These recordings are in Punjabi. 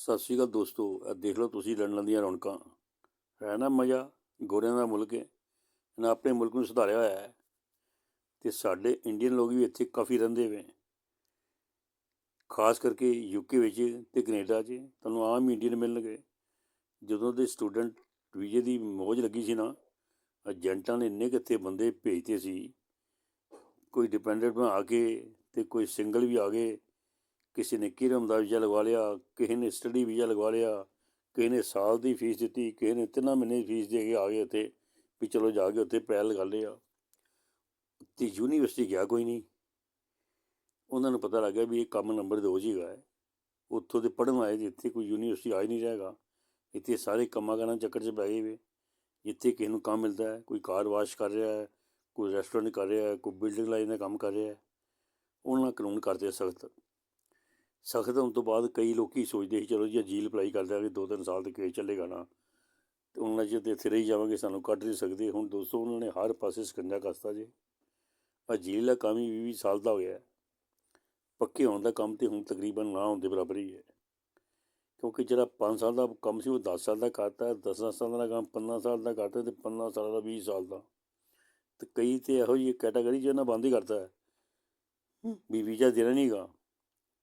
ਸਤਿ ਸ਼੍ਰੀ ਅਕਾਲ ਦੋਸਤੋ, ਇਹ ਦੇਖ ਲਓ ਤੁਸੀਂ ਲੰਡਨ ਦੀਆਂ ਰੌਣਕਾਂ। ਹੈ ਨਾ ਮਜ਼ਾ? ਗੋਰਿਆਂ ਦਾ ਮੁਲਕ ਹੈ। ਨਾ ਆਪਣੇ ਮੁਲਕ ਨੂੰ ਸੁਧਾਰਿਆ ਹੋਇਆ ਹੈ। ਤੇ ਸਾਡੇ ਇੰਡੀਅਨ ਲੋਕ ਵੀ ਇੱਥੇ ਕਾਫੀ ਰਹਿੰਦੇ ਵੇ। ਖਾਸ ਕਰਕੇ ਯੂਕੇ ਵਿੱਚ ਤੇ ਕੈਨੇਡਾ 'ਚ ਤੁਹਾਨੂੰ ਆਮ ਇੰਡੀਅਨ ਮਿਲਣਗੇ। ਜਦੋਂ ਦੇ ਸਟੂਡੈਂਟ ਵੀਜ਼ੇ ਦੀ ਮੌਜ ਲੱਗੀ ਸੀ ਨਾ, ਏਜੰਟਾਂ ਨੇ ਇੰਨੇ ਕਿੱਥੇ ਬੰਦੇ ਭੇਜਤੇ ਸੀ। ਕੋਈ ਡਿਪੈਂਡੈਂਟ ਆ ਕੇ ਤੇ ਕੋਈ ਸਿੰਗਲ ਵੀ ਆ ਗਏ। ਕਿਸੇ ਨੇ ਕਿਰਮ ਦਾ ਵੀਜ਼ਾ ਲਗਵਾ ਲਿਆ, ਕਿਸੇ ਨੇ ਸਟੱਡੀ ਵੀਜ਼ਾ ਲਗਵਾ ਲਿਆ, ਕਿਸੇ ਨੇ ਸਾਲ ਦੀ ਫੀਸ ਦਿੱਤੀ, ਕਿਸੇ ਨੇ ਤਿੰਨਾਂ ਮਹੀਨੇ ਦੀ ਫੀਸ ਦੇ ਕੇ ਆ ਗਏ ਉੱਥੇ, ਵੀ ਚਲੋ ਜਾ ਕੇ ਉੱਥੇ ਪੈਰ ਲਗਾ ਲਿਆ ਤੇ ਯੂਨੀਵਰਸਿਟੀ ਗਿਆ ਕੋਈ ਨਹੀਂ। ਉਹਨਾਂ ਨੂੰ ਪਤਾ ਲੱਗਾ ਵੀ ਇਹ ਕੰਮ ਨੰਬਰ ਦੋ ਜੀ ਹੈ ਉੱਥੋਂ ਦੇ ਪੜ੍ਹਨ ਆਏ ਜਿੱਥੇ ਕੋਈ ਯੂਨੀਵਰਸਿਟੀ ਆ ਹੀ ਨਹੀਂ ਰਹੇਗਾ ਇੱਥੇ ਸਾਰੇ ਕੰਮਾਂ ਕਾਰਾਂ ਚੱਕਰ 'ਚ ਪੈ ਗਏ ਵੇ। ਜਿੱਥੇ ਕਿਸੇ ਨੂੰ ਕੰਮ ਮਿਲਦਾ ਹੈ, ਕੋਈ ਕਾਰ ਵਾਸ਼ ਕਰ ਰਿਹਾ ਹੈ, ਕੋਈ ਰੈਸਟੋਰੈਂਟ ਕਰ ਰਿਹਾ ਹੈ, ਕੋਈ ਬਿਲਡਿੰਗ ਲਾਈਨ ਦਾ ਕੰਮ ਕਰ ਰਿਹਾ ਹੈ। ਉਹਨਾਂ ਕਾਨੂੰਨ ਕਰਦੇ ਸਖਤ। ਸਖਤ ਹੋਣ ਤੋਂ ਬਾਅਦ ਕਈ ਲੋਕੀ ਸੋਚਦੇ ਸੀ ਚਲੋ ਜੀ ਜੀਲ ਅਪਲਾਈ ਕਰ ਦਿਆਂਗੇ ਦੋ ਤਿੰਨ ਸਾਲ ਤੱਕ ਕੇਸ ਚੱਲੇਗਾ ਨਾ। ਤੇ ਉਹਨਾਂ ਚਿਰ ਤੇ ਇੱਥੇ ਰਹੀ ਜਾਵਾਂਗੇ ਸਾਨੂੰ ਕੱਢ ਨਹੀਂ ਸਕਦੇ। ਹੁਣ ਦੋਸਤੋ ਉਹਨਾਂ ਨੇ ਹਰ ਪਾਸੇ ਸਕੰਜਾ ਕੱਸਤਾ ਜੇ। ਆ ਜੀਲ ਦਾ ਕੰਮ ਹੀ 20 ਸਾਲ ਦਾ ਹੋ ਗਿਆ ਹੈ। ਪੱਕੇ ਹੋਣ ਦਾ ਕੰਮ ਤੇ ਹੁਣ ਤਕਰੀਬਨ ਨਾ ਹੋਣ ਦੇ ਬਰਾਬਰ ਹੀ ਹੈ। ਕਿਉਂਕਿ ਜਿਹੜਾ 5 ਸਾਲ ਦਾ ਕੰਮ ਸੀ ਉਹ 10 ਸਾਲ ਦਾ ਕਰਤਾ 10 ਸਾਲ ਦਾ ਕੰਮ 15 ਸਾਲ ਦਾ ਕਰਤਾ ਤੇ 15 ਸਾਲ ਦਾ 20 ਸਾਲ ਦਾ। ਤੇ ਕਈ ਤੇ ਇਹੋ ਜਿਹੀ ਕੈਟਾਗਰੀ ਜਿਹਨਾਂ ਬੰਦ ਹੀ ਕਰਤਾ ਹੈ। ਵੀ ਵੀਜ਼ਾ ਦੇਣਾ ਨਹੀਂਗਾ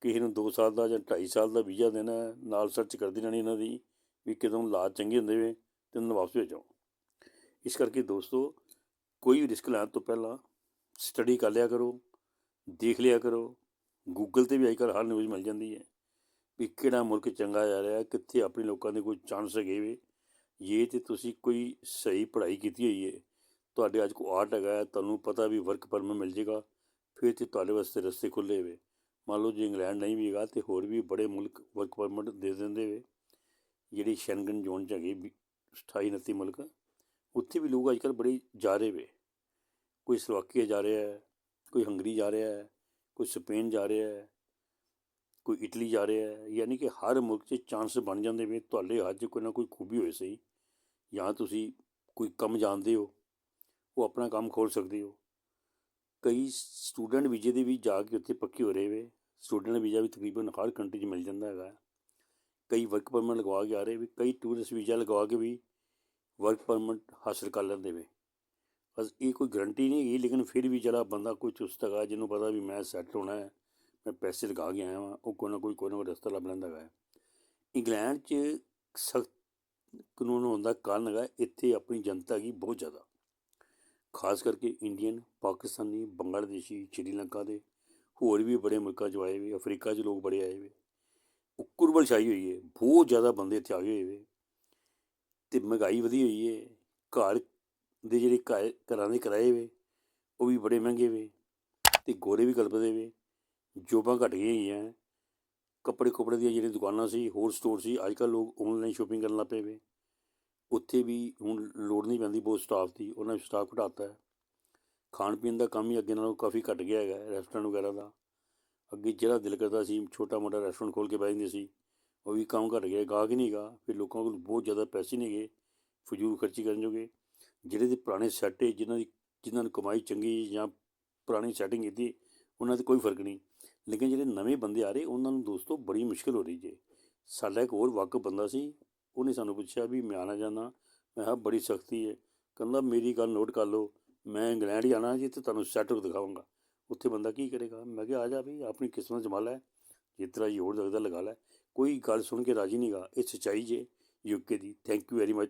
ਕਿਸੇ ਨੂੰ 2 ਸਾਲ ਦਾ ਜਾਂ 2.5 ਸਾਲ ਦਾ ਵੀਜ਼ਾ ਦੇਣਾ ਹੈ, ਨਾਲ ਸਰਚ ਕਰਦੀ ਰਹਿਣੀ ਇਹਨਾਂ ਦੀ ਵੀ ਕਦੋਂ ਲਾਜ ਚੰਗੀ ਹੁੰਦੇ ਵੇ ਤੇ ਉਹਨਾਂ ਨੂੰ ਵਾਪਸ ਭੇਜੋ। ਇਸ ਕਰਕੇ ਦੋਸਤੋ ਕੋਈ ਵੀ ਰਿਸਕ ਲੈਣ ਤੋਂ ਪਹਿਲਾਂ ਸਟੱਡੀ ਕਰ ਲਿਆ ਕਰੋ ਦੇਖ ਲਿਆ ਕਰੋ ਗੂਗਲ ਤੇ ਵੀ ਅੱਜਕੱਲ੍ਹ ਹਰ ਨਿਊਜ਼ ਮਿਲ ਜਾਂਦੀ ਹੈ ਵੀ ਕਿਹੜਾ ਮੁਲਕ ਚੰਗਾ ਜਾ ਰਿਹਾ ਕਿੱਥੇ ਆਪਣੇ ਲੋਕਾਂ ਦੇ ਕੋਈ ਚਾਂਸ ਹੈਗੇ ਵੇ। ਇਹ ਤੇ ਤੁਸੀਂ ਕੋਈ ਸਹੀ ਪੜ੍ਹਾਈ ਕੀਤੀ ਹੋਈ ਹੈ ਤੁਹਾਡੇ ਅੱਜ ਕੋ ਆਰਟ ਹੈਗਾ ਹੈ, ਤੁਹਾਨੂੰ ਪਤਾ ਵੀ ਵਰਕ ਪਰਮਿਟ ਮਿਲ ਜੇਗਾ ਫਿਰ ਤੇ ਤੁਹਾਡੇ ਵਾਸਤੇ ਰਸਤੇ ਖੁੱਲੇ ਵੇ। ਮੰਨ ਲਓ ਜੇ ਇੰਗਲੈਂਡ ਨਹੀਂ ਵੀ ਹੈਗਾ ਤੇ ਹੋਰ ਵੀ ਬੜੇ ਮੁਲਕ ਵਰਕ ਪਰਮਿਟ ਦੇ ਦਿੰਦੇ ਵੇ। ਜਿਹੜੀ ਸ਼ੈਂਗਨ ਜ਼ੋਨ ਚ ਹੈਗੀ ਵੀ 28 29 ਮੁਲਕ, ਉੱਥੇ ਵੀ ਲੋਕ ਅੱਜਕੱਲ੍ਹ ਬੜੇ ਜਾ ਰਹੇ ਵੇ। ਕੋਈ ਸਲੋਵਾਕੀਆ ਜਾ ਰਿਹਾ ਹੈ, ਕੋਈ ਹੰਗਰੀ ਜਾ ਰਿਹਾ ਹੈ, ਕੋਈ ਸਪੇਨ ਜਾ ਰਿਹਾ ਹੈ, ਕੋਈ ਇਟਲੀ ਜਾ ਰਿਹਾ ਹੈ, ਯਾਨੀ ਕਿ ਹਰ ਮੁਲਕ 'ਚ ਚਾਂਸ ਬਣ ਜਾਂਦੇ ਵੇ। ਤੁਹਾਡੇ ਹੱਥ 'ਚ ਕੋਈ ਨਾ ਕੋਈ ਖੂਬੀ ਹੋਏ ਸਹੀ, ਜਾਂ ਤੁਸੀਂ ਕੋਈ ਕੰਮ ਜਾਣਦੇ ਹੋ, ਉਹ ਆਪਣਾ ਕੰਮ ਖੋਲ ਸਕਦੇ ਹੋ। ਕਈ ਸਟੂਡੈਂਟ ਵੀਜ਼ੇ ਦੇ ਵੀ ਜਾ ਕੇ ਉੱਥੇ ਪੱਕੇ ਹੋ ਰਹੇ ਵੇ। ਸਟੂਡੈਂਟ ਵੀਜ਼ਾ ਵੀ ਤਕਰੀਬਨ ਹਰ ਕੰਟਰੀ 'ਚ ਮਿਲ ਜਾਂਦਾ ਹੈਗਾ। ਕਈ ਵਰਕ ਪਰਮਿਟ ਲਗਵਾ ਕੇ ਆ ਰਹੇ ਵੀ, ਕਈ ਟੂਰਿਸਟ ਵੀਜ਼ਾ ਲਗਵਾ ਕੇ ਵੀ ਵਰਕ ਪਰਮਿਟ ਹਾਸਲ ਕਰ ਲੈਂਦੇ ਵੇ। ਬਸ ਇਹ ਕੋਈ ਗਰੰਟੀ ਨਹੀਂ ਹੈਗੀ, ਲੇਕਿਨ ਫਿਰ ਵੀ ਜਿਹੜਾ ਬੰਦਾ ਕੋਈ ਚੁਸਤ ਹੈਗਾ, ਜਿਹਨੂੰ ਪਤਾ ਵੀ ਮੈਂ ਸੈੱਟ ਹੋਣਾ ਹੈ, ਮੈਂ ਪੈਸੇ ਲਗਾ ਕੇ ਆਇਆ ਹਾਂ ਉਹ ਕੋਈ ਨਾ ਕੋਈ ਕੋਈ ਨਾ ਕੋਈ ਰਸਤਾ ਲੱਭ ਲੈਂਦਾ ਹੈਗਾ। ਇੰਗਲੈਂਡ 'ਚ ਸਖਤ ਕਾਨੂੰਨ ਹੋਣ ਦਾ ਕਾਰਨ ਹੈਗਾ, ਇੱਥੇ ਆਪਣੀ ਜਨਤਾ ਕੀ ਬਹੁਤ ਜ਼ਿਆਦਾ। ਖਾਸ ਕਰਕੇ ਇੰਡੀਅਨ, ਪਾਕਿਸਤਾਨੀ, ਬੰਗਲਾਦੇਸ਼ੀ ਸ਼੍ਰੀਲੰਕਾ ਦੇ ਹੋਰ ਵੀ ਬੜੇ ਮੁਲਕਾਂ 'ਚੋਂ ਆਏ ਵੇ ਅਫਰੀਕਾ 'ਚ ਲੋਕ ਬੜੇ ਆਏ ਵੇ ਉੱਕਰਬਲ ਛਾਈ ਹੋਈ ਹੈ ਬਹੁਤ ਜ਼ਿਆਦਾ ਬੰਦੇ ਇੱਥੇ ਆਏ ਹੋਏ ਵੇ। ਤੇ ਮਹਿੰਗਾਈ ਵਧੀ ਹੋਈ ਹੈ ਘਰ ਦੇ ਜਿਹੜੇ ਘਰਾਂ ਦੇ ਕਿਰਾਏ ਵੇ, ਉਹ ਵੀ ਬੜੇ ਮਹਿੰਗੇ ਵੇ। ਤੇ ਗੋਰੇ ਵੀ ਕਲਪਦੇ ਵੇ, ਜੋਬਾਂ ਘਟ ਗਈਆਂ ਹੋਈਆਂ। ਕੱਪੜੇ ਕੁਪੜੇ ਦੀਆਂ ਜਿਹੜੀਆਂ ਦੁਕਾਨਾਂ ਸੀ, ਹੋਰ ਸਟੋਰ ਸੀ ਅੱਜ ਕੱਲ੍ਹ ਲੋਕ ਆਨਲਾਈਨ ਸ਼ੋਪਿੰਗ ਕਰਨ ਲੱਗ ਪਏ ਵੇ। ਉੱਥੇ ਵੀ ਹੁਣ ਲੋੜ ਨਹੀਂ ਪੈਂਦੀ, ਬਹੁਤ ਸਟਾਫ ਦੀ, ਉਹਨਾਂ ਨੇ ਸਟਾਫ ਘਟਾਤਾ ਹੈ। ਖਾਣ ਪੀਣ ਦਾ ਕੰਮ ਹੀ ਅੱਗੇ ਨਾਲੋਂ ਕਾਫੀ ਘਟ ਗਿਆ ਹੈਗਾ ਰੈਸਟੋਰੈਂਟ ਵਗੈਰਾ ਦਾ। ਅੱਗੇ ਜਿਹੜਾ ਦਿਲ ਕਰਦਾ ਸੀ ਛੋਟਾ ਮੋਟਾ ਰੈਸਟੋਰੈਂਟ ਖੋਲ੍ਹ ਕੇ ਬਹਿ ਜਾਂਦੇ ਸੀ, ਉਹ ਵੀ ਕੰਮ ਘਟ ਗਿਆ, ਗਾਹਕ ਹੀ ਨਹੀਂ ਗਾ ਫਿਰ ਲੋਕਾਂ ਕੋਲ ਬਹੁਤ ਜ਼ਿਆਦਾ ਪੈਸੇ ਨਹੀਂ ਗਏ ਫਜ਼ੂਲ ਖਰਚੀ ਕਰਨ ਜੋਗੇ। ਜਿਹੜੇ ਦੇ ਪੁਰਾਣੇ ਸੈੱਟ ਹੈ ਜਿਨ੍ਹਾਂ ਦੀ, ਜਿਨ੍ਹਾਂ ਨੂੰ ਕਮਾਈ ਚੰਗੀ ਜਾਂ ਪੁਰਾਣੀ ਸੈਟਿੰਗ ਕੀਤੀ ਉਹਨਾਂ 'ਤੇ ਕੋਈ ਫ਼ਰਕ ਨਹੀਂ। ਲੇਕਿਨ ਜਿਹੜੇ ਨਵੇਂ ਬੰਦੇ ਆ ਰਹੇ, ਉਹਨਾਂ ਨੂੰ ਦੋਸਤੋ, ਬੜੀ ਮੁਸ਼ਕਿਲ ਹੋ ਰਹੀ ਜੇ। ਸਾਡਾ ਇੱਕ ਹੋਰ ਵਾਕਫ ਬੰਦਾ ਸੀ ਉਹਨੇ ਸਾਨੂੰ ਪੁੱਛਿਆ ਵੀ ਮੈਂ ਆਣਾ ਚਾਹੁੰਦਾ, ਮੈਂ ਕਿਹਾ ਬੜੀ ਸਖਤੀ ਹੈ। ਕਹਿੰਦਾ ਮੇਰੀ ਗੱਲ ਨੋਟ ਕਰ ਲਓ, ਮੈਂ ਇੰਗਲੈਂਡ ਹੀ ਆਣਾ ਜੀ, ਤੇ ਤੁਹਾਨੂੰ ਸੈਟਅਪ ਦਿਖਾਵਾਂਗਾ। ਉੱਥੇ ਬੰਦਾ ਕੀ ਕਰੇਗਾ? ਮੈਂ ਕਿਹਾ ਆ ਜਾ ਵੀ ਆਪਣੀ ਕਿਸਮਤ ਜਮਾ ਲੈ, ਜਿਸ ਤਰ੍ਹਾਂ ਹੀ ਹੋਰ ਲੱਗਦਾ ਲਗਾ ਲੈ। ਕੋਈ ਗੱਲ ਸੁਣ ਕੇ ਰਾਜੀ ਨਹੀਂਗਾ ਇਹ ਸੱਚਾਈ ਜੇ UK the. Thank you very much